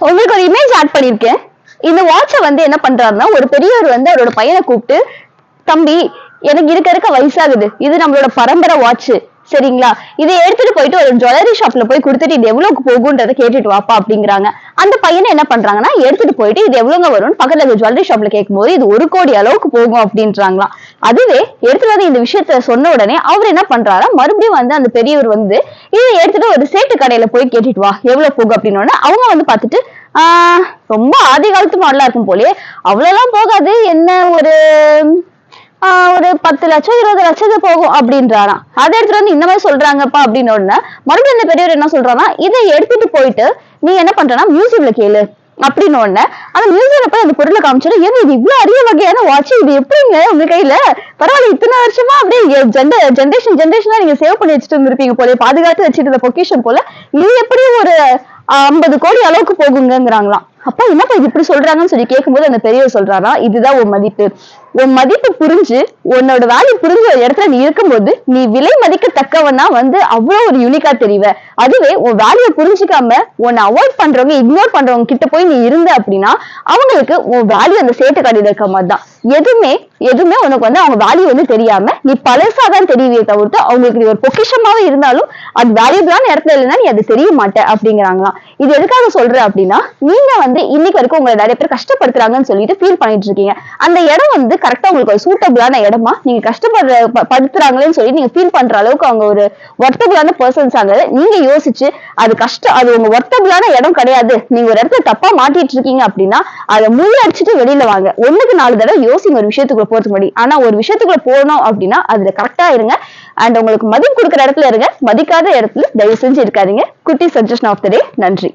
உங்களுக்கு ஒரு image add பண்ணிருக்கேன் இந்த வாட்சை வந்து என்ன பண்றாருன்னா ஒரு பெரியவர் வந்து அவரோட பையனை கூப்பிட்டு தம்பி எனக்கு இருக்க இருக்க வயசாகுது. இது நம்மளோட பரம்பரை வாட்ச் சரிங்களா? இதை எடுத்துட்டு போயிட்டு ஒரு ஜுவல்லரி ஷாப்ல போய் கொடுத்துட்டு இது எவ்வளவுக்கு போகுன்றதை கேட்டுட்டு வாப்பா அப்படிங்கிறாங்க. அந்த பையனை என்ன பண்றாங்கன்னா எடுத்துட்டு போயிட்டு இது எவ்வளவுங்க வரும்னு பக்கத்துல இருக்க ஜுவல்லரி ஷாப்ல கேட்கும்போது இது ஒரு கோடி அளவுக்கு போகும் அப்படின்றாங்களாம். அதுவே எடுத்துட்டு வந்து இந்த விஷயத்த சொன்ன உடனே அவர் என்ன பண்றாரா மறுபடியும் வந்து அந்த பெரியவர் வந்து இதை எடுத்துட்டு ஒரு சேட்டு கடையில போய் கேட்டுட்டு வா எவ்வளவு போகும் அப்படின்னு அவங்க வந்து பார்த்துட்டு ஆஹ் ரொம்ப ஆதி காலத்து மாடலா இருக்கும் போலயே அவ்வளவுலாம் போகாது என்ன ஒரு ஒரு பத்து லட்சம் இருபது லட்சத்துக்கு போகும் அப்படின்றாராம். அதை எடுத்துட்டு வந்து இந்த மாதிரி சொல்றாங்கப்பா அப்படின்னு உடனே மறுபடியும் இந்த பெரியவர் என்ன சொல்றாருன்னா இதை எடுத்துட்டு போயிட்டு நீ என்ன பண்றனா மியூசியம்ல கேளு அப்படின்னு உடனே அந்த மியூசியம்ல போய் அந்த பொருளை காமிச்சிட்டு ஏன்னா இது இவ்வளவு அரிய வகையான வாட்ச் இது எப்படிங்க உங்க கையில? பரவாயில்ல இத்தனை வருஷமா அப்படியே ஜென்ரேஷன் ஜென்ரேஷனா நீங்க சேவ் பண்ணி வச்சுட்டு இருந்திருப்பீங்க போல பாதுகாத்து வச்சுட்டு இருந்த பொக்கிஷன் போல இது எப்படி ஒரு ஐம்பது கோடி அளவுக்கு போகுங்கிறாங்களாம் அப்பா என்னப்பா இது இப்படி சொல்றாங்கன்னு சொல்லி கேட்கும்போது அந்த பெரியவர் சொல்றாரா? இதுதான் உன் மதிப்பு. உன் மதிப்பு புரிஞ்சு உன்னோட வேல்யூ புரிஞ்ச ஒரு இடத்துல நீ இருக்கும்போது நீ விலை மதிக்கத்தக்கவனா வந்து அவ்வளவு ஒரு யூனிக்கா தெரிவ. அதுவே உன் வேல்யூ புரிஞ்சுக்காம உன்னை அவாய்ட் பண்றவங்க இக்னோர் பண்றவங்க கிட்ட போய் நீ இருந்த அப்படின்னா அவங்களுக்கு உன் வேல்யூ அந்த சேட்டு கடையில் இருக்க மாதிரி தான் எதுவுமே எதுவுமே உனக்கு வந்து அவங்க வேல்யூ வந்து தெரியாம நீ பழசா தான் தெரியவே தவிர்த்து அவங்களுக்கு நீ ஒரு பொக்கிஷமாவே இருந்தாலும் அது வேல்யூபிளான இடத்துல இல்லைன்னா நீ அது தெரிய மாட்ட அப்படிங்கிறாங்களாம். இது எதுக்காக சொல்ற அப்படின்னா நீங்க வந்து இன்னைக்கு வரைக்கும் உங்களை நிறைய பேர் கஷ்டப்படுத்துறாங்கன்னு சொல்லிட்டு ஃபீல் பண்ணிட்டு இருக்கீங்க. அந்த இடம் வந்து கரெக்டா உங்களுக்கு ஒரு சூட்டபிளான இடமா? நீங்க கஷ்டப்படுற படுத்துறாங்களேன்னு சொல்லி நீங்க ஃபீல் பண்ற அளவுக்கு அவங்க ஒரு ஒர்த்தபிளான பர்சன்ஸ் ஆங்க நீங்க யோசிச்சு அது கஷ்டம் அது உங்க ஒர்த்தபிளான இடம் கிடையாது. நீங்க ஒரு இடத்துல தப்பா மாட்டிட்டு இருக்கீங்க அப்படின்னா அதை முள்ள அடிச்சுட்டு வெளியில வாங்க. ஒண்ணுக்கு நாலு தடவை யோசிங்க ஒரு விஷயத்துக்குள்ள போறதுக்கு முன்னாடி. ஆனா ஒரு விஷயத்துக்குள்ள போனோம் அப்படின்னா அதுல கரெக்டா இருங்க. அண்ட் உங்களுக்கு மதிப்பு கொடுக்குற இடத்துல இருங்க. மதிக்காத இடத்துல தயவு செஞ்சு இருக்காதீங்க. குட்டி சஜஷன் ஆஃப் த டே நன்றி.